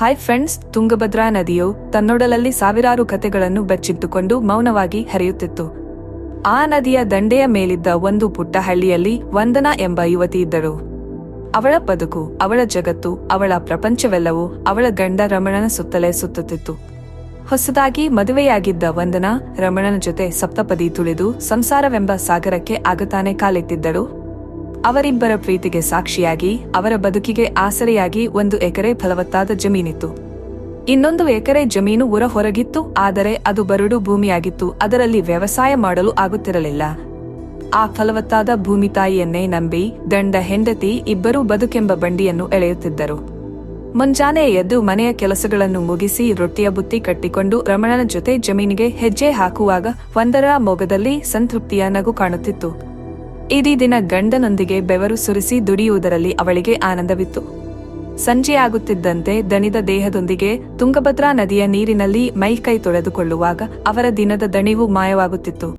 Hi friends Tungabhadra ನದಿಯು ತನ್ನೊಡಲಲ್ಲಿ ಸಾವಿರಾರು ಕಥೆಗಳನ್ನು ಬಚ್ಚಿಟ್ಟುಕೊಂಡು ಮೌನವಾಗಿ ಹರಿಯುತ್ತಿತ್ತು. ಆ ನದಿಯ ದಂಡೆಯ ಮೇಲಿದ್ದ ಒಂದು ಪುಟ್ಟ ಹಳ್ಳಿಯಲ್ಲಿ ವಂದನಾ ಎಂಬ ಯುವತಿ ಇದ್ದಳು ಅವಳ ಬದುಕು, ಅವಳ ಜಗತ್ತು, ಅವಳ ಪ್ರಪಂಚವೆಲ್ಲವೂ ಅವಳ ಗಂಡ ರಮಣನ ಸುತ್ತಲೇ ಸುತ್ತುತ್ತಿತ್ತು. ಹೊಸದಾಗಿ ಮದುವೆಯಾಗಿದ್ದ ವಂದನಾ ರಮಣನ ಜೊತೆ ಸಪ್ತಪದಿ ತುಳಿದು ಸಂಸಾರವೆಂಬ ಸಾಗರಕ್ಕೆ ಆಗತಾನೆ ಕಾಲಿಟ್ಟಿದ್ದಳು. ಅವರಿಬ್ಬರ ಪ್ರೀತಿಗೆ ಸಾಕ್ಷಿಯಾಗಿ, ಅವರ ಬದುಕಿಗೆ ಆಸರೆಯಾಗಿ ಒಂದು ಎಕರೆ ಫಲವತ್ತಾದ ಜಮೀನಿತ್ತು. ಇನ್ನೊಂದು ಎಕರೆ ಜಮೀನು ಉರ ಹೊರಗಿತ್ತು, ಆದರೆ ಅದು ಬರಡು ಭೂಮಿಯಾಗಿತ್ತು, ಅದರಲ್ಲಿ ವ್ಯವಸಾಯ ಮಾಡಲು ಆಗುತ್ತಿರಲಿಲ್ಲ. ಆ ಫಲವತ್ತಾದ ಭೂಮಿ ತಾಯಿಯನ್ನೇ ನಂಬಿ, ದಂಡ ಹೆಂಡತಿ ಇಬ್ಬರೂ ಬದುಕೆಂಬ ಬಂಡಿಯನ್ನು ಎಳೆಯುತ್ತಿದ್ದರು. ಮುಂಜಾನೆ ಎದ್ದು ಮನೆಯ ಕೆಲಸಗಳನ್ನು ಮುಗಿಸಿ ರೊಟ್ಟಿಯ ಬುತ್ತಿ ಕಟ್ಟಿಕೊಂಡು ರಮಣನ ಜೊತೆ ಜಮೀನಿಗೆ ಹೆಜ್ಜೆ ಹಾಕುವಾಗ, ಒಂದರ ಮೊಗದಲ್ಲಿ ಸಂತೃಪ್ತಿಯ ನಗು ಕಾಣುತ್ತಿತ್ತು. ಇಡೀ ದಿನ ಗಂಡನೊಂದಿಗೆ ಬೆವರು ಸುರಿಸಿ ದುಡಿಯುವುದರಲ್ಲಿ ಅವಳಿಗೆ ಆನಂದವಿತ್ತು. ಸಂಜೆಯಾಗುತ್ತಿದ್ದಂತೆ ದಣಿದ ದೇಹದೊಂದಿಗೆ ತುಂಗಭದ್ರಾ ನದಿಯ ನೀರಿನಲ್ಲಿ ಮೈಕೈ ತೊಳೆದುಕೊಳ್ಳುವಾಗ ಅವರ ದಿನದ ದಣಿವು ಮಾಯವಾಗುತ್ತಿತ್ತು.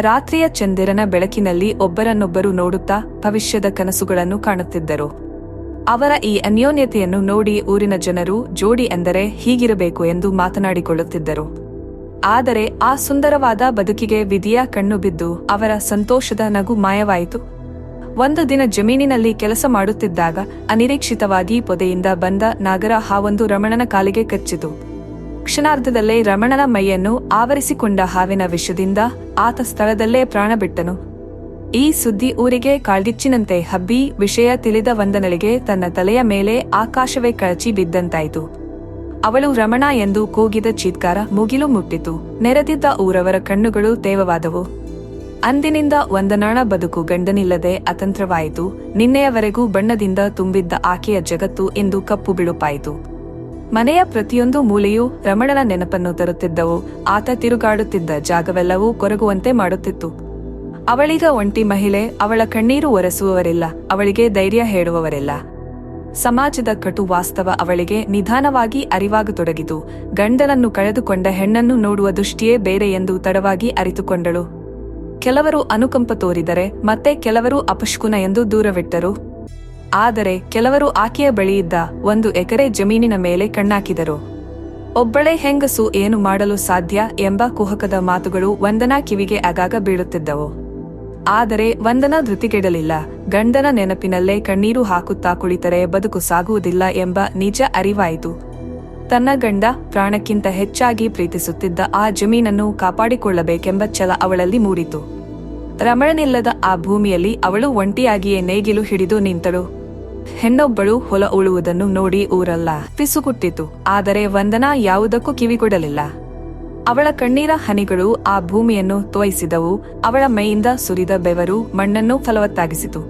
ರಾತ್ರಿಯ ಚಂದಿರನ ಬೆಳಕಿನಲ್ಲಿ ಒಬ್ಬರನ್ನೊಬ್ಬರು ನೋಡುತ್ತಾ ಭವಿಷ್ಯದ ಕನಸುಗಳನ್ನು ಕಾಣುತ್ತಿದ್ದರು. ಅವರ ಈ ಅನ್ಯೋನ್ಯತೆಯನ್ನು ನೋಡಿ ಊರಿನ ಜನರು ಜೋಡಿ ಎಂದರೆ ಹೀಗಿರಬೇಕು ಎಂದು ಮಾತನಾಡಿಕೊಳ್ಳುತ್ತಿದ್ದರು. ಆದರೆ ಆ ಸುಂದರವಾದ ಬದುಕಿಗೆ ವಿಧಿಯ ಕಣ್ಣು ಬಿದ್ದು ಅವರ ಸಂತೋಷದ ನಗು ಮಾಯವಾಯಿತು. ಒಂದು ದಿನ ಜಮೀನಿನಲ್ಲಿ ಕೆಲಸ ಮಾಡುತ್ತಿದ್ದಾಗ ಅನಿರೀಕ್ಷಿತವಾಗಿ ಪೊದೆಯಿಂದ ಬಂದ ನಾಗರ ಹಾವೊಂದು ರಮಣನ ಕಾಲಿಗೆ ಕಚ್ಚಿತು. ಕ್ಷಣಾರ್ಧದಲ್ಲೇ ರಮಣನ ಮೈಯನ್ನು ಆವರಿಸಿಕೊಂಡ ಹಾವಿನ ವಿಷದಿಂದ ಆತ ಸ್ಥಳದಲ್ಲೇ ಪ್ರಾಣ ಬಿಟ್ಟನು. ಈ ಸುದ್ದಿ ಊರಿಗೆ ಕಾಳ್ಗಿಚ್ಚಿನಂತೆ ಹಬ್ಬಿ ವಿಷಯ ತಿಳಿದ ವಂದನಳಿಗೆ ತನ್ನ ತಲೆಯ ಮೇಲೆ ಆಕಾಶವೇ ಕಳಚಿ ಬಿದ್ದಂತಾಯಿತು. ಅವಳು ರಮಣ ಎಂದು ಕೂಗಿದ ಚೀತ್ಕಾರ ಮುಗಿಲು ಮುಟ್ಟಿತು. ನೆರೆದಿದ್ದ ಊರವರ ಕಣ್ಣುಗಳು ತೇವವಾದವು. ಅಂದಿನಿಂದ ವಂದನಾಳ ಬದುಕು ಗಂಡನಿಲ್ಲದೆ ಅತಂತ್ರವಾಯಿತು. ನಿನ್ನೆಯವರೆಗೂ ಬಣ್ಣದಿಂದ ತುಂಬಿದ್ದ ಆಕೆಯ ಜಗತ್ತು ಎಂದು ಕಪ್ಪು ಬಿಳುಪಾಯಿತು. ಮನೆಯ ಪ್ರತಿಯೊಂದು ಮೂಲೆಯೂ ರಮಣನ ನೆನಪನ್ನು ತರುತ್ತಿದ್ದವು. ಆತ ತಿರುಗಾಡುತ್ತಿದ್ದ ಜಾಗವೆಲ್ಲವೂ ಕೊರಗುವಂತೆ ಮಾಡುತ್ತಿತ್ತು. ಅವಳಿಗ ಒಂಟಿ ಮಹಿಳೆ, ಅವಳ ಕಣ್ಣೀರು ಒರೆಸುವವರಿಲ್ಲ, ಅವಳಿಗೆ ಧೈರ್ಯ ಹೇಳುವವರಿಲ್ಲ. ಸಮಾಜದ ಕಟು ವಾಸ್ತವ ಅವಳಿಗೆ ನಿಧಾನವಾಗಿ ಅರಿವಾಗತೊಡಗಿತು. ಗಂಡನನ್ನು ಕಳೆದುಕೊಂಡ ಹೆಣ್ಣನ್ನು ನೋಡುವ ದೃಷ್ಟಿಯೇ ಬೇರೆ ಎಂದು ತಡವಾಗಿ ಅರಿತುಕೊಂಡಳು. ಕೆಲವರು ಅನುಕಂಪ ತೋರಿದರೆ ಮತ್ತೆ ಕೆಲವರು ಅಪಶ್ಕುನ ಎಂದು ದೂರವಿಟ್ಟರು. ಆದರೆ ಕೆಲವರು ಆಕೆಯ ಬಳಿಯಿದ್ದ ಒಂದು ಎಕರೆ ಜಮೀನಿನ ಮೇಲೆ ಕಣ್ಣಾಕಿದರು. ಒಬ್ಬಳೇ ಹೆಂಗಸು ಏನು ಮಾಡಲು ಸಾಧ್ಯ ಎಂಬ ಕುಹಕದ ಮಾತುಗಳು ವಂದನಾ ಕಿವಿಗೆ ಆಗಾಗ ಬೀಳುತ್ತಿದ್ದವು. ಆದರೆ ವಂದನ ಧೃತಿಗೆಡಲಿಲ್ಲ. ಗಂಡನ ನೆನಪಿನಲ್ಲೇ ಕಣ್ಣೀರು ಹಾಕುತ್ತಾ ಕುಳಿತರೆ ಬದುಕು ಸಾಗುವುದಿಲ್ಲ ಎಂಬ ನಿಜ ಅರಿವಾಯಿತು. ತನ್ನ ಗಂಡ ಪ್ರಾಣಕ್ಕಿಂತ ಹೆಚ್ಚಾಗಿ ಪ್ರೀತಿಸುತ್ತಿದ್ದ ಆ ಜಮೀನನ್ನು ಕಾಪಾಡಿಕೊಳ್ಳಬೇಕೆಂಬ ಛಲ ಅವಳಲ್ಲಿ ಮೂಡಿತು. ರಮಣನಿಲ್ಲದ ಆ ಭೂಮಿಯಲ್ಲಿ ಅವಳು ಒಂಟಿಯಾಗಿಯೇ ನೇಗಿಲು ಹಿಡಿದು ನಿಂತಳು. ಹೆಣ್ಣೊಬ್ಬಳು ಹೊಲ ಉಳುವುದನ್ನು ನೋಡಿ ಊರಲ್ಲ ಪಿಸುಗುಟ್ಟಿತು. ಆದರೆ ವಂದನಾ ಯಾವುದಕ್ಕೂ ಕಿವಿಗೊಡಲಿಲ್ಲ. ಅವಳ ಕಣ್ಣೀರ ಹನಿಗಳು ಆ ಭೂಮಿಯನ್ನು ತೋಯಿಸಿದವು. ಅವಳ ಮೈಯಿಂದ ಸುರಿದ ಬೆವರು ಮಣ್ಣನ್ನು ಫಲವತ್ತಾಗಿಸಿತು.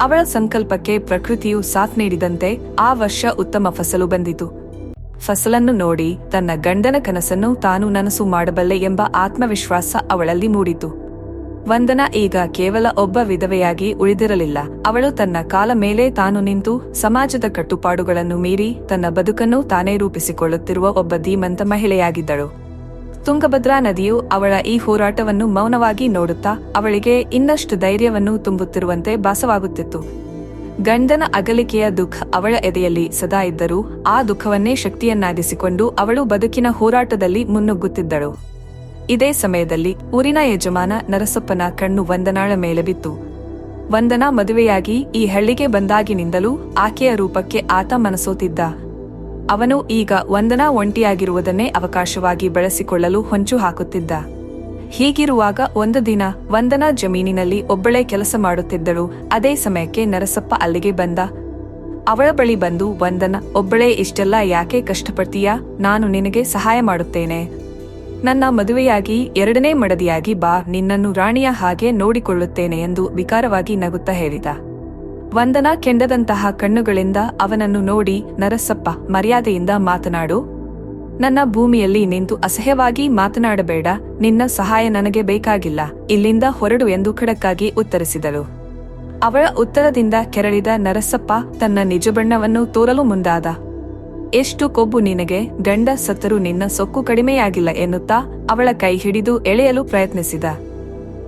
ಅವಳ ಸಂಕಲ್ಪಕ್ಕೆ ಪ್ರಕೃತಿಯು ಸಾಥ್ ನೀಡಿದಂತೆ ಆ ವರ್ಷ ಉತ್ತಮ ಫಸಲು ಬಂದಿತು. ಫಸಲನ್ನು ನೋಡಿ ತನ್ನ ಗಂಡನ ಕನಸನ್ನು ತಾನು ನನಸು ಮಾಡಬಲ್ಲೆ ಎಂಬ ಆತ್ಮವಿಶ್ವಾಸ ಅವಳಲ್ಲಿ ಮೂಡಿತು. ವಂದನ ಈಗ ಕೇವಲ ಒಬ್ಬ ವಿಧವೆಯಾಗಿ ಉಳಿದಿರಲಿಲ್ಲ. ಅವಳು ತನ್ನ ಕಾಲ ಮೇಲೆ ತಾನು ನಿಂತು ಸಮಾಜದ ಕಟ್ಟುಪಾಡುಗಳನ್ನು ಮೀರಿ ತನ್ನ ಬದುಕನ್ನು ತಾನೇ ರೂಪಿಸಿಕೊಳ್ಳುತ್ತಿರುವ ಒಬ್ಬ ಧೀಮಂತ ಮಹಿಳೆಯಾಗಿದ್ದಳು. ತುಂಗಭದ್ರಾ ನದಿಯು ಅವಳ ಈ ಹೋರಾಟವನ್ನು ಮೌನವಾಗಿ ನೋಡುತ್ತಾ ಅವಳಿಗೆ ಇನ್ನಷ್ಟು ಧೈರ್ಯವನ್ನು ತುಂಬುತ್ತಿರುವಂತೆ ಭಾಸವಾಗುತ್ತಿತ್ತು. ಗಂಡನ ಅಗಲಿಕೆಯ ದುಃಖ ಅವಳ ಎದೆಯಲ್ಲಿ ಸದಾ ಇದ್ದರೂ ಆ ದುಃಖವನ್ನೇ ಶಕ್ತಿಯನ್ನಾಗಿಸಿಕೊಂಡು ಅವಳು ಬದುಕಿನ ಹೋರಾಟದಲ್ಲಿ ಮುನ್ನುಗ್ಗುತ್ತಿದ್ದಳು. ಇದೇ ಸಮಯದಲ್ಲಿ ಊರಿನ ಯಜಮಾನ ನರಸಪ್ಪನ ಕಣ್ಣು ವಂದನಾಳ ಮೇಲೆ ಬಿತ್ತು. ವಂದನಾ ಮದುವೆಯಾಗಿ ಈ ಹಳ್ಳಿಗೆ ಬಂದಾಗಿನಿಂದಲೂ ಆಕೆಯ ರೂಪಕ್ಕೆ ಆತ ಮನಸೋತಿದ್ದ. ಅವನು ಈಗ ವಂದನಾ ಒಂಟಿಯಾಗಿರುವುದನ್ನೇ ಅವಕಾಶವಾಗಿ ಬಳಸಿಕೊಳ್ಳಲು ಹೊಂಚು ಹಾಕುತ್ತಿದ್ದ. ಹೀಗಿರುವಾಗ ಒಂದು ದಿನ ವಂದನಾ ಜಮೀನಿನಲ್ಲಿ ಒಬ್ಬಳೇ ಕೆಲಸ ಮಾಡುತ್ತಿದ್ದಳು. ಅದೇ ಸಮಯಕ್ಕೆ ನರಸಪ್ಪ ಅಲ್ಲಿಗೆ ಬಂದ. ಅವಳ ಬಳಿ ಬಂದು, ವಂದನ, ಒಬ್ಬಳೇ ಇಷ್ಟೆಲ್ಲ ಯಾಕೆ ಕಷ್ಟಪಡ್ತೀಯಾ? ನಾನು ನಿನಗೆ ಸಹಾಯ ಮಾಡುತ್ತೇನೆ. ನನ್ನ ಮದುವೆಯಾಗಿ, ಎರಡನೇ ಮಡದಿಯಾಗಿ ಬಾ. ನಿನ್ನನ್ನು ರಾಣಿಯ ಹಾಗೆ ನೋಡಿಕೊಳ್ಳುತ್ತೇನೆ ಎಂದು ವಿಕಾರವಾಗಿ ನಗುತ್ತಾ ಹೇಳಿದ. ವಂದನಾ ಕೆಂಡದಂತಹ ಕಣ್ಣುಗಳಿಂದ ಅವನನ್ನು ನೋಡಿ ನರಸಪ್ಪ ಮರ್ಯಾದೆಯಿಂದ ಮಾತನಾಡು, ನನ್ನ ಭೂಮಿಯಲ್ಲಿ ನಿಂತು ಅಸಹ್ಯವಾಗಿ ಮಾತನಾಡಬೇಡ, ನಿನ್ನ ಸಹಾಯ ನನಗೆ ಬೇಕಾಗಿಲ್ಲ, ಇಲ್ಲಿಂದ ಹೊರಡು ಎಂದು ಖಡಕ್ಕಾಗಿ ಉತ್ತರಿಸಿದಳು. ಅವಳ ಉತ್ತರದಿಂದ ಕೆರಳಿದ ನರಸಪ್ಪ ತನ್ನ ನಿಜಬಣ್ಣವನ್ನು ತೋರಲು ಮುಂದಾದ, ಎಷ್ಟು ಕೊಬ್ಬು ನಿನಗೆ, ಗಂಡ ಸತ್ತರೂ ನಿನ್ನ ಸೊಕ್ಕು ಕಡಿಮೆಯಾಗಿಲ್ಲ ಎನ್ನುತ್ತಾ ಅವಳ ಕೈ ಹಿಡಿದು ಎಳೆಯಲು ಪ್ರಯತ್ನಿಸಿದ.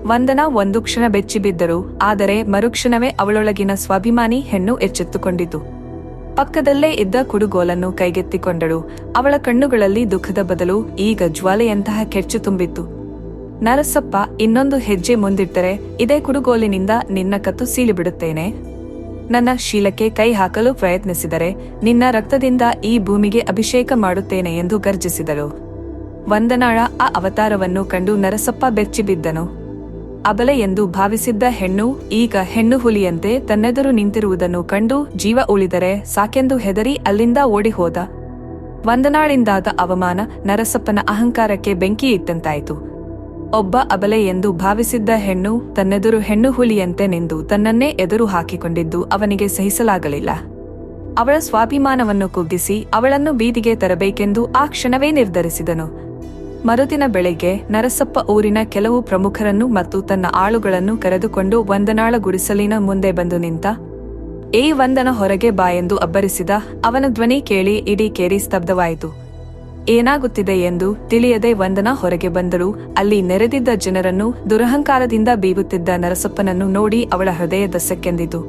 ವಂದನಾ ಒಂದು ಕ್ಷಣ ಬೆಚ್ಚಿಬಿದ್ದರು ಆದರೆ ಮರುಕ್ಷಣವೇ ಅವಳೊಳಗಿನ ಸ್ವಾಭಿಮಾನಿ ಹೆಣ್ಣು ಎಚ್ಚೆತ್ತುಕೊಂಡಿತು. ಪಕ್ಕದಲ್ಲೇ ಇದ್ದ ಕುಡುಗೋಲನ್ನು ಕೈಗೆತ್ತಿಕೊಂಡಳು, ಅವಳ ಕಣ್ಣುಗಳಲ್ಲಿ ದುಃಖದ ಬದಲು ಈಗ ಜ್ವಾಲೆಯಂತಹ ಕೆಚ್ಚು ತುಂಬಿತ್ತು. ನರಸಪ್ಪ, ಇನ್ನೊಂದು ಹೆಜ್ಜೆ ಮುಂದಿಟ್ಟರೆ ಇದೇ ಕುಡುಗೋಲಿನಿಂದ ನಿನ್ನ ಕತ್ತು ಸೀಳಿಬಿಡುತ್ತೇನೆ. ನನ್ನ ಶೀಲಕ್ಕೆ ಕೈ ಹಾಕಲು ಪ್ರಯತ್ನಿಸಿದರೆ ನಿನ್ನ ರಕ್ತದಿಂದ ಈ ಭೂಮಿಗೆ ಅಭಿಷೇಕ ಮಾಡುತ್ತೇನೆ ಎಂದು ಗರ್ಜಿಸಿದಳು. ವಂದನಾಳ ಆ ಅವತಾರವನ್ನು ಕಂಡು ನರಸಪ್ಪ ಬೆಚ್ಚಿಬಿದ್ದನು ಅಬಲೆ ಎಂದು ಭಾವಿಸಿದ್ದ ಹೆಣ್ಣು, ಈಗ ಹೆಣ್ಣು ಹುಲಿಯಂತೆ ತನ್ನೆದುರು ನಿಂತಿರುವುದನ್ನು ಕಂಡು ಜೀವ ಉಳಿದರೆ ಸಾಕೆಂದು ಹೆದರಿ ಅಲ್ಲಿಂದ ಓಡಿ ಹೋದ ವಂದನಾಳಿಂದಾದ ಅವಮಾನ ನರಸಪ್ಪನ ಅಹಂಕಾರಕ್ಕೆ ಬೆಂಕಿ ಇಟ್ಟಂತಾಯಿತು ಒಬ್ಬ ಅಬಲೆ ಎಂದು ಭಾವಿಸಿದ್ದ ಹೆಣ್ಣು, ತನ್ನೆದುರು ಹೆಣ್ಣು ಹುಲಿಯಂತೆ ನಿಂದು ತನ್ನನ್ನೇ ಎದುರು ಹಾಕಿಕೊಂಡಿದ್ದು ಅವನಿಗೆ ಸಹಿಸಲಾಗಲಿಲ್ಲ. ಅವಳ ಸ್ವಾಭಿಮಾನವನ್ನು ಕುಗ್ಗಿಸಿ ಅವಳನ್ನು ಬೀದಿಗೆ ತರಬೇಕೆಂದು ಆ ಕ್ಷಣವೇ ನಿರ್ಧರಿಸಿದನು. ಮರುದಿನ ಬೆಳಗ್ಗೆ ನರಸಪ್ಪ ಊರಿನ ಕೆಲವು ಪ್ರಮುಖರನ್ನು ಮತ್ತು ತನ್ನ ಆಳುಗಳನ್ನು ಕರೆದುಕೊಂಡು ವಂದನಾಳ ಗುಡಿಸಲಿನ ಮುಂದೆ ಬಂದು ನಿಂತ, ಏ ವಂದನ ಹೊರಗೆ ಬಾ ಎಂದು ಅಬ್ಬರಿಸಿದ ಅವನ ಧ್ವನಿ ಕೇಳಿ ಇಡೀ ಕೇರಿ ಸ್ತಬ್ಧವಾಯಿತು. ಏನಾಗುತ್ತಿದೆ ಎಂದು ತಿಳಿಯದೆ ವಂದನ ಹೊರಗೆ ಬಂದರು ಅಲ್ಲಿ ನೆರೆದಿದ್ದ ಜನರನ್ನು ದುರಹಂಕಾರದಿಂದ ಬೀಗುತ್ತಿದ್ದ ನರಸಪ್ಪನನ್ನು ನೋಡಿ ಅವಳ ಹೃದಯ ದಸಕ್ಕೆಂದಿತು.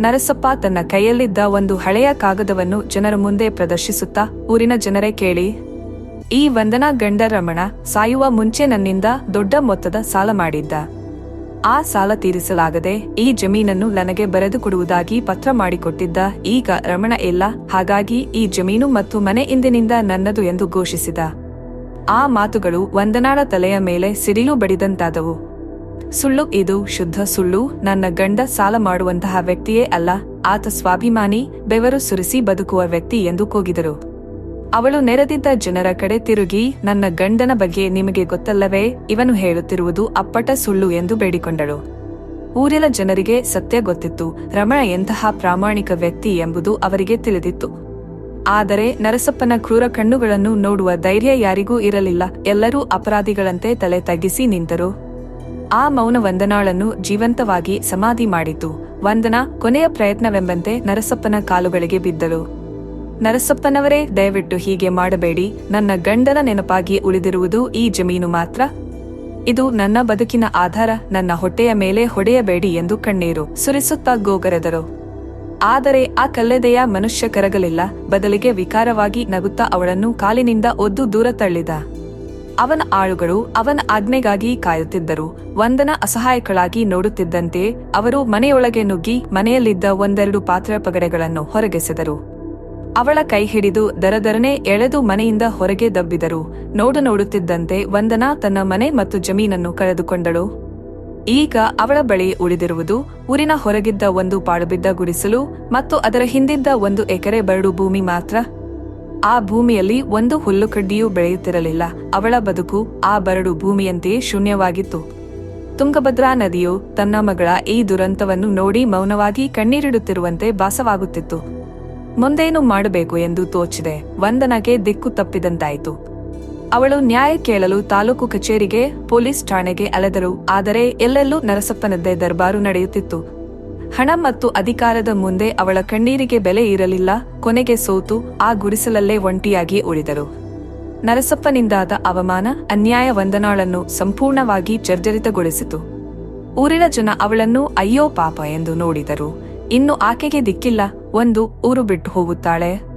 ನರಸಪ್ಪ ತನ್ನ ಕೈಯಲ್ಲಿದ್ದ ಒಂದು ಹಳೆಯ ಕಾಗದವನ್ನು ಜನರ ಮುಂದೆ ಪ್ರದರ್ಶಿಸುತ್ತಾ ಊರಿನ ಜನರೇ ಕೇಳಿ ಈ ವಂದನಾ ಗಂಡ ರಮಣ ಸಾಯುವ ಮುಂಚೆ ನನ್ನಿಂದ ದೊಡ್ಡ ಮೊತ್ತದ ಸಾಲ ಮಾಡಿದ್ದ. ಆ ಸಾಲ ತೀರಿಸಲಾಗದೆ ಈ ಜಮೀನನ್ನು ನನಗೆ ಬರೆದು ಕೊಡುವುದಾಗಿ ಪತ್ರ ಮಾಡಿಕೊಟ್ಟಿದ್ದ ಈಗ ರಮಣ ಇಲ್ಲ, ಹಾಗಾಗಿ ಈ ಜಮೀನು ಮತ್ತು ಮನೆ ಇಂದಿನಿಂದ ನನ್ನದು ಎಂದು ಘೋಷಿಸಿದ. ಆ ಮಾತುಗಳು ವಂದನಾಳ ತಲೆಯ ಮೇಲೆ ಸಿಡಿಲು ಬಡಿದಂತಾದವು. ಸುಳ್ಳು ಇದು, ಶುದ್ಧ ಸುಳ್ಳು, ನನ್ನ ಗಂಡ ಸಾಲ ಮಾಡುವಂತಹ ವ್ಯಕ್ತಿಯೇ ಅಲ್ಲ, ಆತ ಸ್ವಾಭಿಮಾನಿ, ಬೆವರು ಸುರಿಸಿ ಬದುಕುವ ವ್ಯಕ್ತಿ ಎಂದು ಕೂಗಿದರು. ಅವಳು ನೆರೆದಿದ್ದ ಜನರ ಕಡೆ ತಿರುಗಿ, ನನ್ನ ಗಂಡನ ಬಗ್ಗೆ ನಿಮಗೆ ಗೊತ್ತಲ್ಲವೇ? ಇವನು ಹೇಳುತ್ತಿರುವುದು ಅಪ್ಪಟ ಸುಳ್ಳು ಎಂದು ಬೇಡಿಕೊಂಡಳು. ಊರಿನ ಜನರಿಗೆ ಸತ್ಯ ಗೊತ್ತಿತ್ತು. ರಮಣ ಎಂತಹ ಪ್ರಾಮಾಣಿಕ ವ್ಯಕ್ತಿ ಎಂಬುದು ಅವರಿಗೆ ತಿಳಿದಿತ್ತು. ಆದರೆ ನರಸಪ್ಪನ ಕ್ರೂರ ಕಣ್ಣುಗಳನ್ನು ನೋಡುವ ಧೈರ್ಯ ಯಾರಿಗೂ ಇರಲಿಲ್ಲ. ಎಲ್ಲರೂ ಅಪರಾಧಿಗಳಂತೆ ತಲೆ ತಗ್ಗಿಸಿ ನಿಂತರು. ಆ ಮೌನ ವಂದನಾಳನ್ನು ಜೀವಂತವಾಗಿ ಸಮಾಧಿ ಮಾಡಿತು. ವಂದನ ಕೊನೆಯ ಪ್ರಯತ್ನವೆಂಬಂತೆ ನರಸಪ್ಪನ ಕಾಲುಗಳಿಗೆ ಬಿದ್ದಳು. ನರಸಪ್ಪನವರೇ, ದಯವಿಟ್ಟು ಹೀಗೆ ಮಾಡಬೇಡಿ. ನನ್ನ ಗಂಡನ ನೆನಪಾಗಿ ಉಳಿದಿರುವುದು ಈ ಜಮೀನು ಮಾತ್ರ. ಇದು ನನ್ನ ಬದುಕಿನ ಆಧಾರ, ನನ್ನ ಹೊಟ್ಟೆಯ ಮೇಲೆ ಹೊಡೆಯಬೇಡಿ ಎಂದು ಕಣ್ಣೀರು ಸುರಿಸುತ್ತಾ ಗೋಗರೆದರು. ಆದರೆ ಆ ಕಲ್ಲೆದೆಯ ಮನುಷ್ಯ ಕರಗಲಿಲ್ಲ, ಬದಲಿಗೆ ವಿಕಾರವಾಗಿ ನಗುತ್ತಾ ಅವಳನ್ನು ಕಾಲಿನಿಂದ ಒದ್ದು ದೂರ ತಳ್ಳಿದ. ಅವನ ಆಳುಗಳು ಅವನ ಆಜ್ಞೆಗಾಗಿ ಕಾಯುತ್ತಿದ್ದರು, ವಂದನ ಅಸಹಾಯಕಳಾಗಿ ನೋಡುತ್ತಿದ್ದಂತೆ ಅವರು ಮನೆಯೊಳಗೆ ನುಗ್ಗಿ ಮನೆಯಲ್ಲಿದ್ದ ಒಂದೆರಡು ಪಾತ್ರ ಪಗಡೆಗಳನ್ನು ಹೊರಗೆಸೆದರು. ಅವಳ ಕೈ ಹಿಡಿದು ದರದರನೆ ಎಳೆದು ಮನೆಯಿಂದ ಹೊರಗೆ ದಬ್ಬಿದರು. ನೋಡು ನೋಡುತ್ತಿದ್ದಂತೆ ವಂದನಾ ತನ್ನ ಮನೆ ಮತ್ತು ಜಮೀನನ್ನು ಕಳೆದುಕೊಂಡಳು. ಈಗ ಅವಳ ಬಳಿ ಉಳಿದಿರುವುದು ಊರಿನ ಹೊರಗಿದ್ದ ಒಂದು ಪಾಳುಬಿದ್ದ ಗುಡಿಸಲು ಮತ್ತು ಅದರ ಹಿಂದಿದ್ದ ಒಂದು ಎಕರೆ ಬರಡು ಭೂಮಿ ಮಾತ್ರ. ಆ ಭೂಮಿಯಲ್ಲಿ ಒಂದು ಹುಲ್ಲುಕಡ್ಡಿಯೂ ಬೆಳೆಯುತ್ತಿರಲಿಲ್ಲ. ಅವಳ ಬದುಕು ಆ ಬರಡು ಭೂಮಿಯಂತೆಯೇ ಶೂನ್ಯವಾಗಿತ್ತು. ತುಂಗಭದ್ರಾ ನದಿಯು ತನ್ನ ಮಗಳ ಈ ದುರಂತವನ್ನು ನೋಡಿ ಮೌನವಾಗಿ ಕಣ್ಣೀರಿಡುತ್ತಿರುವಂತೆ ಭಾಸವಾಗುತ್ತಿತ್ತು. ಮುಂದೇನು ಮಾಡಬೇಕು ಎಂದು ತೋಚಿದೆ. ವಂದನಗೆ ದಿಕ್ಕು ತಪ್ಪಿದಂತಾಯಿತು. ಅವಳು ನ್ಯಾಯ ಕೇಳಲು ತಾಲೂಕು ಕಚೇರಿಗೆ, ಪೊಲೀಸ್ ಠಾಣೆಗೆ ಅಲೆದರು. ಆದರೆ ಎಲ್ಲೆಲ್ಲೂ ನರಸಪ್ಪನದ್ದೇ ದರ್ಬಾರು ನಡೆಯುತ್ತಿತ್ತು. ಹಣ ಮತ್ತು ಅಧಿಕಾರದ ಮುಂದೆ ಅವಳ ಕಣ್ಣೀರಿಗೆ ಬೆಲೆ ಇರಲಿಲ್ಲ. ಕೊನೆಗೆ ಸೋತು, ಆ ಗುಡಿಸಲಲ್ಲೇ ಒಂಟಿಯಾಗಿ ಉಳಿದರು. ನರಸಪ್ಪನಿಂದಾದ ಅವಮಾನ, ಅನ್ಯಾಯ ವಂದನಾಳನ್ನು ಸಂಪೂರ್ಣವಾಗಿ ಜರ್ಜರಿತಗೊಳಿಸಿತು. ಊರಿನ ಜನ ಅವಳನ್ನು, ಅಯ್ಯೋ ಪಾಪ ಎಂದು ನೋಡಿದರು. ಇನ್ನು ಆಕೆಗೆ ದಿಕ್ಕಿಲ್ಲ. ಒಂದು ಊರು ಬಿಟ್ಟು ಹೋಗುತ್ತಾಳೆ.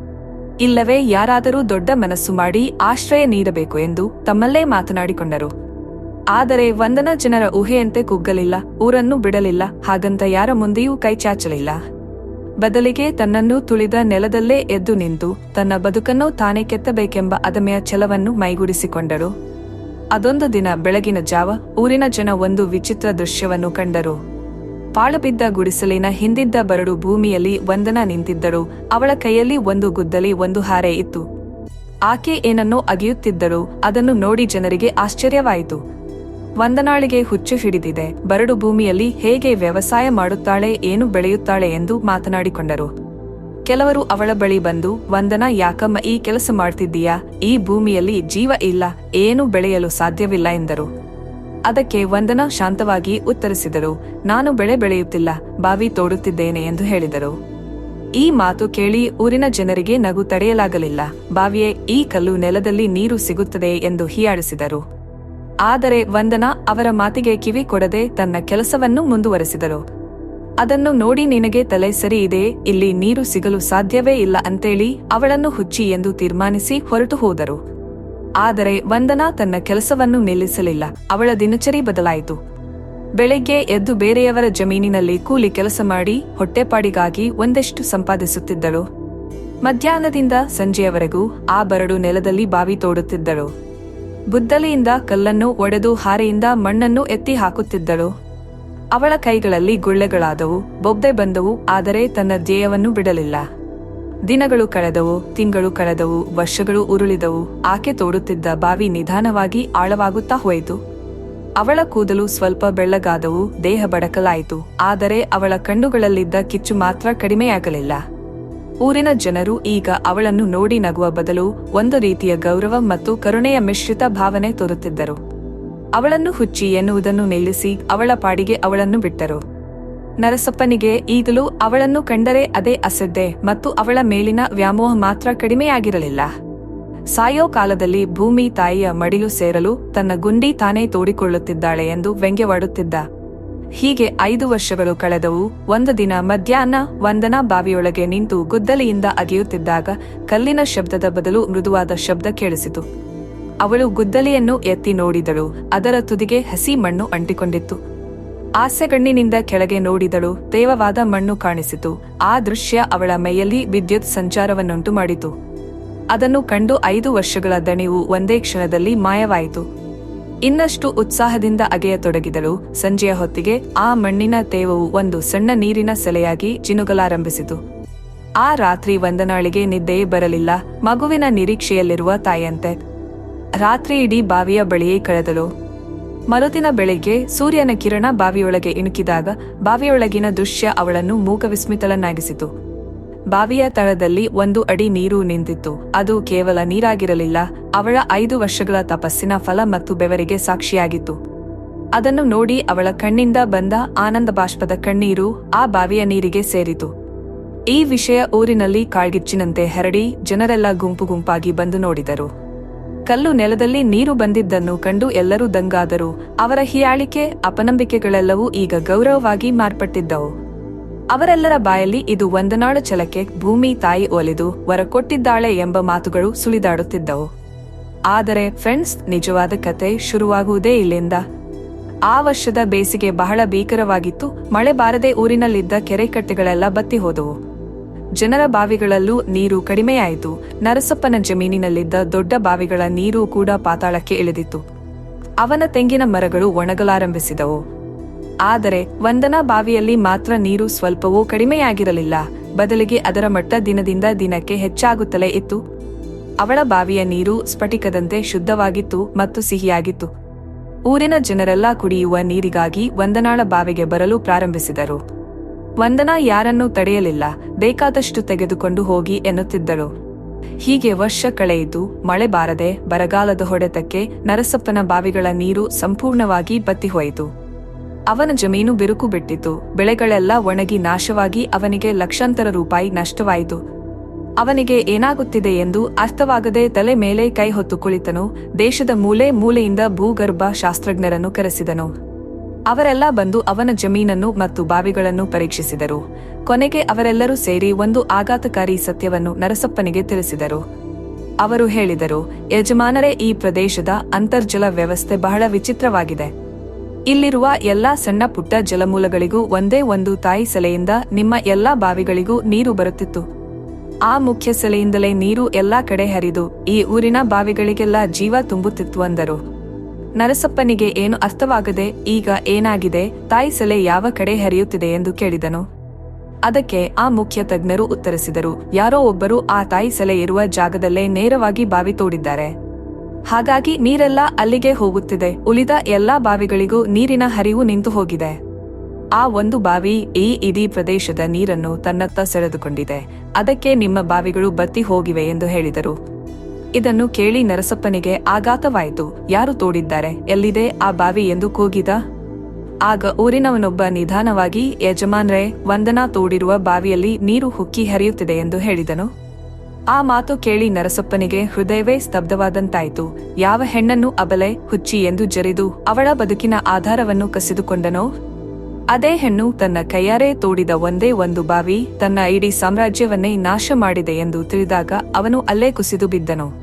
ಇಲ್ಲವೇ ಯಾರಾದರೂ ದೊಡ್ಡ ಮನಸ್ಸು ಮಾಡಿ ಆಶ್ರಯ ನೀಡಬೇಕು ಎಂದು ತಮ್ಮಲ್ಲೇ ಮಾತನಾಡಿಕೊಂಡರು. ಆದರೆ ವಂದನ ಜನರ ಊಹೆಯಂತೆ ಕುಗ್ಗಲಿಲ್ಲ, ಊರನ್ನು ಬಿಡಲಿಲ್ಲ, ಹಾಗಂತ ಯಾರ ಮುಂದೆಯೂ ಕೈಚಾಚಲಿಲ್ಲ ಬದಲಿಗೆ ತನ್ನನ್ನು ತುಳಿದ ನೆಲದಲ್ಲೇ ಎದ್ದು ನಿಂತು ತನ್ನ ಬದುಕನ್ನು ತಾನೇ ಕೆತ್ತಬೇಕೆಂಬ ಅದಮೆಯ ಛಲವನ್ನು ಮೈಗೂಡಿಸಿಕೊಂಡರು. ಅದೊಂದು ದಿನ ಬೆಳಗಿನ ಜಾವ ಊರಿನ ಜನ ಒಂದು ವಿಚಿತ್ರ ದೃಶ್ಯವನ್ನು ಕಂಡರು. ಪಾಳುಬಿದ್ದ ಗುಡಿಸಲಿನ ಹಿಂದಿದ್ದ ಬರಡು ಭೂಮಿಯಲ್ಲಿ ವಂದನ ನಿಂತಿದ್ದಳು. ಅವಳ ಕೈಯಲ್ಲಿ ಒಂದು ಗುದ್ದಲಿ ಒಂದು ಹಾರೆ ಇತ್ತು. ಆಕೆ ಏನನ್ನೋ ಅಗಿಯುತ್ತಿದ್ದಳು ಅದನ್ನು ನೋಡಿ ಜನರಿಗೆ ಆಶ್ಚರ್ಯವಾಯಿತು. ವಂದನಾಳಿಗೆ ಹುಚ್ಚು ಹಿಡಿದಿದೆ. ಬರಡು ಭೂಮಿಯಲ್ಲಿ ಹೇಗೆ ವ್ಯವಸಾಯ ಮಾಡುತ್ತಾಳೆ, ಏನು ಬೆಳೆಯುತ್ತಾಳೆ ಎಂದು ಮಾತನಾಡಿಕೊಂಡರು. ಕೆಲವರು ಅವಳ ಬಳಿ ಬಂದು, ವಂದನ, ಯಾಕಮ್ಮ ಈ ಕೆಲಸ ಮಾಡ್ತಿದ್ದೀಯಾ? ಈ ಭೂಮಿಯಲ್ಲಿ ಜೀವ ಇಲ್ಲ, ಏನು ಬೆಳೆಯಲು ಸಾಧ್ಯವಿಲ್ಲ ಎಂದರು. ಅದಕ್ಕೆ ವಂದನ ಶಾಂತವಾಗಿ ಉತ್ತರಿಸಿದರು. ನಾನು ಬೆಳೆ ಬೆಳೆಯುತ್ತಿಲ್ಲ, ಬಾವಿ ತೋಡುತ್ತಿದ್ದೇನೆ ಎಂದು ಹೇಳಿದರು. ಈ ಮಾತು ಕೇಳಿ ಊರಿನ ಜನರಿಗೆ ನಗು ತಡೆಯಲಾಗಲಿಲ್ಲ. ಬಾವಿಯೇ ಈ ಕಲ್ಲು ನೆಲದಲ್ಲಿ ನೀರು ಸಿಗುತ್ತದೆ ಎಂದು ಹೀಯಾಡಿಸಿದರು ಆದರೆ ವಂದನಾ ಅವರ ಮಾತಿಗೆ ಕಿವಿ ಕೊಡದೆ ತನ್ನ ಕೆಲಸವನ್ನು ಮುಂದುವರೆಸಿದರು. ಅದನ್ನು ನೋಡಿ ನಿನಗೆ ತಲೆ ಸರಿ ಇದೆ, ಇಲ್ಲಿ ನೀರು ಸಿಗಲು ಸಾಧ್ಯವೇ ಇಲ್ಲ ಅಂತೇಳಿ ಅವಳನ್ನು ಹುಚ್ಚಿ ಎಂದು ತೀರ್ಮಾನಿಸಿ ಹೊರಟು ಹೋದರು. ಆದರೆ ವಂದನಾ ತನ್ನ ಕೆಲಸವನ್ನು ನಿಲ್ಲಿಸಲಿಲ್ಲ. ಅವಳ ದಿನಚರಿ ಬದಲಾಯಿತು. ಬೆಳಗ್ಗೆ ಎದ್ದು ಬೇರೆಯವರ ಜಮೀನಿನಲ್ಲಿ ಕೂಲಿ ಕೆಲಸ ಮಾಡಿ ಹೊಟ್ಟೆಪಾಡಿಗಾಗಿ ಒಂದಷ್ಟು ಸಂಪಾದಿಸುತ್ತಿದ್ದಳು. ಮಧ್ಯಾಹ್ನದಿಂದ ಸಂಜೆಯವರೆಗೂ ಆ ಬರಡು ನೆಲದಲ್ಲಿ ಬಾವಿ ತೋಡುತ್ತಿದ್ದಳು. ಬುದ್ದಲಿಯಿಂದ ಕಲ್ಲನ್ನು ಒಡೆದು ಹಾರೆಯಿಂದ ಮಣ್ಣನ್ನು ಎತ್ತಿ ಹಾಕುತ್ತಿದ್ದಳು. ಅವಳ ಕೈಗಳಲ್ಲಿ ಗುಳ್ಳೆಗಳಾದವು, ಬೊಬ್ಬೆ ಬಂದವು, ಆದರೆ ತನ್ನ ಧ್ಯೇಯವನ್ನು ಬಿಡಲಿಲ್ಲ. ದಿನಗಳು ಕಳೆದವು, ತಿಂಗಳು ಕಳೆದವು, ವರ್ಷಗಳು ಉರುಳಿದವು. ಆಕೆ ತೋಡುತ್ತಿದ್ದ ಬಾವಿ ನಿಧಾನವಾಗಿ ಆಳವಾಗುತ್ತಾ ಹೋಯಿತು. ಅವಳ ಕೂದಲು ಸ್ವಲ್ಪ ಬೆಳ್ಳಗಾದವು, ದೇಹ ಬಡಕಲಾಯಿತು. ಆದರೆ ಅವಳ ಕಣ್ಣುಗಳಲ್ಲಿದ್ದ ಕಿಚ್ಚು ಮಾತ್ರ ಕಡಿಮೆಯಾಗಲಿಲ್ಲ. ಊರಿನ ಜನರು ಈಗ ಅವಳನ್ನು ನೋಡಿ ನಗುವ ಬದಲು ಒಂದು ರೀತಿಯ ಗೌರವ ಮತ್ತು ಕರುಣೆಯ ಮಿಶ್ರಿತ ಭಾವನೆ ತೋರುತ್ತಿದ್ದರು. ಅವಳನ್ನು ಹುಚ್ಚಿ ಎನ್ನುವುದನ್ನು ನಿಲ್ಲಿಸಿ ಅವಳ ಪಾಡಿಗೆ ಅವಳನ್ನು ಬಿಟ್ಟರು. ನರಸಪ್ಪನಿಗೆ ಈಗಲೂ ಅವಳನ್ನು ಕಂಡರೆ ಅದೇ ಅಸದ್ದೆ ಮತ್ತು ಅವಳ ಮೇಲಿನ ವ್ಯಾಮೋಹ ಮಾತ್ರ ಕಡಿಮೆಯಾಗಿರಲಿಲ್ಲ. ಸಾಯೋ ಕಾಲದಲ್ಲಿ ಭೂಮಿ ತಾಯಿಯ ಮಡಿಲು ಸೇರಲು ತನ್ನ ಗುಂಡಿ ತಾನೇ ತೋಡಿಕೊಳ್ಳುತ್ತಿದ್ದಾಳೆ ಎಂದು ವ್ಯಂಗ್ಯವಾಡುತ್ತಿದ್ದ. ಹೀಗೆ ಐದು ವರ್ಷಗಳು ಕಳೆದವು, ಒಂದು ದಿನ ಮಧ್ಯಾಹ್ನ ವಂದನಾ ಬಾವಿಯೊಳಗೆ ನಿಂತು ಗುದ್ದಲಿಯಿಂದ ಅಗೆಯುತ್ತಿದ್ದಾಗ ಕಲ್ಲಿನ ಶಬ್ದದ ಬದಲು ಮೃದುವಾದ ಶಬ್ದ ಕೇಳಿಸಿತು. ಅವಳು ಗುದ್ದಲಿಯನ್ನು ಎತ್ತಿ ನೋಡಿದಳು, ಅದರ ತುದಿಗೆ ಹಸಿ ಮಣ್ಣು ಅಂಟಿಕೊಂಡಿತ್ತು. ಆಸೆಗಣ್ಣಿನಿಂದ ಕೆಳಗೆ ನೋಡಿದಳು, ತೇವವಾದ ಮಣ್ಣು ಕಾಣಿಸಿತು. ಆ ದೃಶ್ಯ ಅವಳ ಮೈಯಲ್ಲಿ ವಿದ್ಯುತ್ ಸಂಚಾರವನ್ನುಂಟು ಮಾಡಿತು. ಅದನ್ನು ಕಂಡು ಐದು ವರ್ಷಗಳ ದಣಿವು ಒಂದೇ ಕ್ಷಣದಲ್ಲಿ ಮಾಯವಾಯಿತು. ಇನ್ನಷ್ಟು ಉತ್ಸಾಹದಿಂದ ಅಗೆಯತೊಡಗಿದಳು. ಸಂಜೆಯ ಹೊತ್ತಿಗೆ ಆ ಮಣ್ಣಿನ ತೇವವು ಒಂದು ಸಣ್ಣ ನೀರಿನ ಸೆಲೆಯಾಗಿ ಜಿನುಗಲಾರಂಭಿಸಿತು ಆ ರಾತ್ರಿ ವಂದನಾಳಿಗೆ ನಿದ್ದೆಯೇ ಬರಲಿಲ್ಲ. ಮಗುವಿನ ನಿರೀಕ್ಷೆಯಲ್ಲಿರುವ ತಾಯಂತೆ ರಾತ್ರಿ ಇಡೀ ಬಾವಿಯ ಬಳಿಯೇ ಕಳೆದಳು. ಮರುದಿನ ಬೆಳಿಗ್ಗೆ ಸೂರ್ಯನ ಕಿರಣ ಬಾವಿಯೊಳಗೆ ಇಣುಕಿದಾಗ ಬಾವಿಯೊಳಗಿನ ದೃಶ್ಯ ಅವಳನ್ನು ಮೂಕವಿಸ್ಮಿತಳನ್ನಾಗಿಸಿತು. ಬಾವಿಯ ತಳದಲ್ಲಿ ಒಂದು ಅಡಿ ನೀರು ನಿಂತಿತ್ತು. ಅದು ಕೇವಲ ನೀರಾಗಿರಲಿಲ್ಲ. ಅವಳ ಐದು ವರ್ಷಗಳ ತಪಸ್ಸಿನ ಫಲ ಮತ್ತು ಬೆವರಿಗೆ ಸಾಕ್ಷಿಯಾಗಿತ್ತು. ಅದನ್ನು ನೋಡಿ ಅವಳ ಕಣ್ಣಿಂದ ಬಂದ ಆನಂದ ಬಾಷ್ಪದ ಕಣ್ಣೀರು ಆ ಬಾವಿಯ ನೀರಿಗೆ ಸೇರಿತು. ಈ ವಿಷಯ ಊರಿನಲ್ಲಿ ಕಾಳ್ಗಿಚ್ಚಿನಂತೆ ಹರಡಿ ಜನರೆಲ್ಲ ಗುಂಪು ಗುಂಪಾಗಿ ಬಂದು ನೋಡಿದರು. ಕಲ್ಲು ನೆಲದಲ್ಲಿ ನೀರು ಬಂದಿದ್ದನ್ನು ಕಂಡು ಎಲ್ಲರೂ ದಂಗಾದರು. ಅವರ ಹಿಯಾಳಿಕೆ, ಅಪನಂಬಿಕೆಗಳೆಲ್ಲವೂ ಈಗ ಗೌರವವಾಗಿ ಮಾರ್ಪಟ್ಟಿದ್ದವು. ಅವರೆಲ್ಲರ ಬಾಯಲ್ಲಿ ಇದು ಒಂದನಾಳ ಚಲಕ್ಕೆ ಭೂಮಿ ತಾಯಿ ಒಲಿದು ವರ ಕೊಟ್ಟಿದ್ದಾಳೆ ಎಂಬ ಮಾತುಗಳು ಸುಳಿದಾಡುತ್ತಿದ್ದವು. ಆದರೆ ಫ್ರೆಂಡ್ಸ್, ನಿಜವಾದ ಕತೆ ಶುರುವಾಗುವುದೇ ಇಲ್ಲಿಂದ. ಆ ವರ್ಷದ ಬೇಸಿಗೆ ಬಹಳ ಭೀಕರವಾಗಿತ್ತು. ಮಳೆ ಬಾರದೆ ಊರಿನಲ್ಲಿದ್ದ ಕೆರೆ ಕಟ್ಟೆಗಳೆಲ್ಲ ಬತ್ತಿ ಹೋದವು ಜನರ ಬಾವಿಗಳಲ್ಲೂ ನೀರು ಕಡಿಮೆಯಾಯಿತು. ನರಸಪ್ಪನ ಜಮೀನಿನಲ್ಲಿದ್ದ ದೊಡ್ಡ ಬಾವಿಗಳ ನೀರು ಕೂಡ ಪಾತಾಳಕ್ಕೆ ಇಳಿದಿತ್ತು. ಅವನ ತೆಂಗಿನ ಮರಗಳು ಒಣಗಲಾರಂಭಿಸಿದವು. ಆದರೆ ವಂದನಾ ಬಾವಿಯಲ್ಲಿ ಮಾತ್ರ ನೀರು ಸ್ವಲ್ಪವೂ ಕಡಿಮೆಯಾಗಿರಲಿಲ್ಲ. ಬದಲಿಗೆ ಅದರ ಮಟ್ಟ ದಿನದಿಂದ ದಿನಕ್ಕೆ ಹೆಚ್ಚಾಗುತ್ತಲೇ ಇತ್ತು. ಅವಳ ಬಾವಿಯ ನೀರು ಸ್ಫಟಿಕದಂತೆ ಶುದ್ಧವಾಗಿತ್ತು ಮತ್ತು ಸಿಹಿಯಾಗಿತ್ತು. ಊರಿನ ಜನರೆಲ್ಲ ಕುಡಿಯುವ ನೀರಿಗಾಗಿ ವಂದನಾಳ ಬಾವಿಗೆ ಬರಲು ಪ್ರಾರಂಭಿಸಿದರು. ವಂದನಾ ಯಾರನ್ನೂ ತಡೆಯಲಿಲ್ಲ, ಬೇಕಾದಷ್ಟು ತೆಗೆದುಕೊಂಡು ಹೋಗಿ ಎನ್ನುತ್ತಿದ್ದಳು. ಹೀಗೆ ವರ್ಷ ಕಳೆಯಿತು, ಮಳೆ ಬಾರದೆ ಬರಗಾಲದ ಹೊಡೆತಕ್ಕೆ ನರಸಪ್ಪನ ಬಾವಿಗಳ ನೀರು ಸಂಪೂರ್ಣವಾಗಿ ಬತ್ತಿಹೋಯಿತು. ಅವನ ಜಮೀನು ಬಿರುಕು ಬಿಟ್ಟಿತು, ಬೆಳೆಗಳೆಲ್ಲ ಒಣಗಿ ನಾಶವಾಗಿ ಅವನಿಗೆ ಲಕ್ಷಾಂತರ ರೂಪಾಯಿ ನಷ್ಟವಾಯಿತು. ಅವನಿಗೆ ಏನಾಗುತ್ತಿದೆ ಎಂದು ಅರ್ಥವಾಗದೆ ತಲೆ ಮೇಲೆ ಕೈ ಹೊತ್ತು ಕುಳಿತನು, ದೇಶದ ಮೂಲೆ ಮೂಲೆಯಿಂದ ಭೂಗರ್ಭ ಶಾಸ್ತ್ರಜ್ಞರನ್ನು ಕರೆಸಿದನು. ಅವರೆಲ್ಲ ಬಂದು ಅವನ ಜಮೀನನ್ನು ಮತ್ತು ಬಾವಿಗಳನ್ನು ಪರೀಕ್ಷಿಸಿದರು. ಕೊನೆಗೆ ಅವರೆಲ್ಲರೂ ಸೇರಿ ಒಂದು ಆಘಾತಕಾರಿ ಸತ್ಯವನ್ನು ನರಸಪ್ಪನಿಗೆ ತಿಳಿಸಿದರು. ಅವರು ಹೇಳಿದರು, ಯಜಮಾನರೇ, ಈ ಪ್ರದೇಶದ ಅಂತರ್ಜಲ ವ್ಯವಸ್ಥೆ ಬಹಳ ವಿಚಿತ್ರವಾಗಿದೆ. ಇಲ್ಲಿರುವ ಎಲ್ಲಾ ಸಣ್ಣ ಪುಟ್ಟ ಜಲಮೂಲಗಳಿಗೂ ಒಂದೇ ಒಂದು ತಾಯಿ ಸೆಲೆಯಿಂದ ನಿಮ್ಮ ಎಲ್ಲಾ ಬಾವಿಗಳಿಗೂ ನೀರು ಬರುತ್ತಿತ್ತು. ಆ ಮುಖ್ಯ ಸೆಲೆಯಿಂದಲೇ ನೀರು ಎಲ್ಲಾ ಕಡೆ ಹರಿದು, ಈ ಊರಿನ ಬಾವಿಗಳಿಗೆಲ್ಲ ಜೀವ ತುಂಬುತ್ತಿತ್ತು ಅಂದರು. ನರಸಪ್ಪನಿಗೆ ಏನು ಅರ್ಥವಾಗದೆ ಈಗ ಏನಾಗಿದೆ? ತಾಯಿ ಸೆಲೆ ಯಾವ ಕಡೆ ಹರಿಯುತ್ತಿದೆ ಎಂದು ಕೇಳಿದನು. ಅದಕ್ಕೆ ಆ ಮುಖ್ಯ ತಜ್ಞರು ಉತ್ತರಿಸಿದರು. ಯಾರೋ ಒಬ್ಬರು ಆ ತಾಯಿ ಸೆಲೆ ಇರುವ ಜಾಗದಲ್ಲೇ ನೇರವಾಗಿ ಬಾವಿ ತೋಡಿದ್ದಾರೆ. ಹಾಗಾಗಿ ನೀರೆಲ್ಲ ಅಲ್ಲಿಗೆ ಹೋಗುತ್ತಿದೆ. ಉಳಿದ ಎಲ್ಲಾ ಬಾವಿಗಳಿಗೂ ನೀರಿನ ಹರಿವು ನಿಂತು ಹೋಗಿದೆ. ಆ ಒಂದು ಬಾವಿ ಈ ಇಡೀ ಪ್ರದೇಶದ ನೀರನ್ನು ತನ್ನತ್ತ ಸೆಳೆದುಕೊಂಡಿದೆ. ಅದಕ್ಕೆ ನಿಮ್ಮ ಬಾವಿಗಳು ಬತ್ತಿ ಹೋಗಿವೆ ಎಂದು ಹೇಳಿದರು. ಇದನ್ನು ಕೇಳಿ ನರಸಪ್ಪನಿಗೆ ಆಘಾತವಾಯಿತು. ಯಾರು ತೋಡಿದ್ದಾರೆ? ಎಲ್ಲಿದೆ ಆ ಬಾವಿ ಎಂದು ಕೂಗಿದ? ಆಗ ಊರಿನವನೊಬ್ಬ ನಿಧಾನವಾಗಿ, ಯಜಮಾನ್ರೇ, ವಂದನಾ ತೋಡಿರುವ ಬಾವಿಯಲ್ಲಿ ನೀರು ಹುಕ್ಕಿ ಹರಿಯುತ್ತಿದೆ ಎಂದು ಹೇಳಿದನು. ಆ ಮಾತು ಕೇಳಿ ನರಸಪ್ಪನಿಗೆ ಹೃದಯವೇ ಸ್ತಬ್ಧವಾದಂತಾಯಿತು. ಯಾವ ಹೆಣ್ಣನ್ನು ಅಬಲೆ, ಹುಚ್ಚಿ ಎಂದು ಜರಿದು ಅವಳ ಬದುಕಿನ ಆಧಾರವನ್ನು ಕಸಿದುಕೊಂಡನೋ? ಅದೇ ಹೆಣ್ಣು ತನ್ನ ಕೈಯಾರೆ ತೋಡಿದ ಒಂದೇ ಒಂದು ಬಾವಿ ತನ್ನ ಇಡೀ ಸಾಮ್ರಾಜ್ಯವನ್ನೇ ನಾಶ ಮಾಡಿದೆ ಎಂದು ತಿಳಿದಾಗ ಅವನು ಅಲ್ಲೇ ಕುಸಿದು ಬಿದ್ದನು.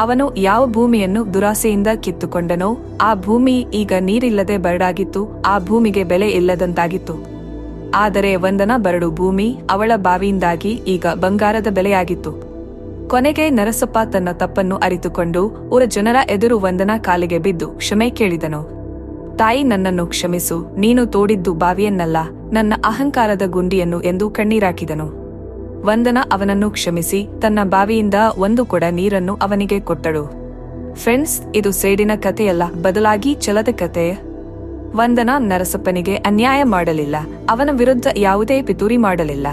ಅವನು ಯಾವ ಭೂಮಿಯನ್ನು ದುರಾಸೆಯಿಂದ ಕಿತ್ತುಕೊಂಡನೋ ಆ ಭೂಮಿ ಈಗ ನೀರಿಲ್ಲದೆ ಬರಡಾಗಿತ್ತು, ಆ ಭೂಮಿಗೆ ಬೆಲೆ ಇಲ್ಲದಂತಾಗಿತ್ತು. ಆದರೆ ವಂದನ ಬರಡು ಭೂಮಿ ಅವಳ ಬಾವಿಯಿಂದಾಗಿ ಈಗ ಬಂಗಾರದ ಬೆಲೆಯಾಗಿತ್ತು. ಕೊನೆಗೆ ನರಸಪ್ಪ ತನ್ನ ತಪ್ಪನ್ನು ಅರಿತುಕೊಂಡು ಊರ ಜನರ ಎದುರು ವಂದನ ಕಾಲಿಗೆ ಬಿದ್ದು ಕ್ಷಮೆ ಕೇಳಿದನು. ತಾಯಿ ನನ್ನನ್ನು ಕ್ಷಮಿಸು, ನೀನು ತೋಡಿದ್ದು ಬಾವಿಯನ್ನಲ್ಲ, ನನ್ನ ಅಹಂಕಾರದ ಗುಂಡಿಯನ್ನು ಎಂದು ಕಣ್ಣೀರಾಕಿದನು. ವಂದನ ಅವನನ್ನು ಕ್ಷಮಿಸಿ, ತನ್ನ ಬಾವಿಯಿಂದ ಒಂದು ಕೊಡ ನೀರನ್ನು ಅವನಿಗೆ ಕೊಟ್ಟಳು. ಫ್ರೆಂಡ್ಸ್, ಇದು ಸೇಡಿನ ಕಥೆಯಲ್ಲ, ಬದಲಾಗಿ ಛಲದ ಕತೆ ವಂದನ ನರಸಪ್ಪನಿಗೆ ಅನ್ಯಾಯ ಮಾಡಲಿಲ್ಲ, ಅವನ ವಿರುದ್ಧ ಯಾವುದೇ ಪಿತೂರಿ ಮಾಡಲಿಲ್ಲ.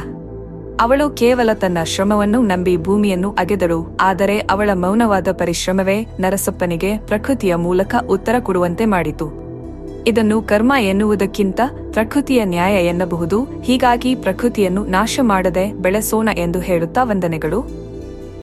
ಅವಳು ಕೇವಲ ತನ್ನ ಶ್ರಮವನ್ನು ನಂಬಿ ಭೂಮಿಯನ್ನು ಅಗೆದಳು, ಆದರೆ ಅವಳ ಮೌನವಾದ ಪರಿಶ್ರಮವೇ ನರಸಪ್ಪನಿಗೆ ಪ್ರಕೃತಿಯ ಮೂಲಕ ಉತ್ತರ ಕೊಡುವಂತೆ ಮಾಡಿತು. ಇದನ್ನು ಕರ್ಮ ಎನ್ನುವುದಕ್ಕಿಂತ ಪ್ರಕೃತಿಯ ನ್ಯಾಯ ಎನ್ನಬಹುದು. ಹೀಗಾಗಿ ಪ್ರಕೃತಿಯನ್ನು ನಾಶ ಮಾಡದೆ ಬೆಳೆಸೋಣ ಎಂದು ಹೇಳುತ್ತಾ ವಂದನೆಗಳು.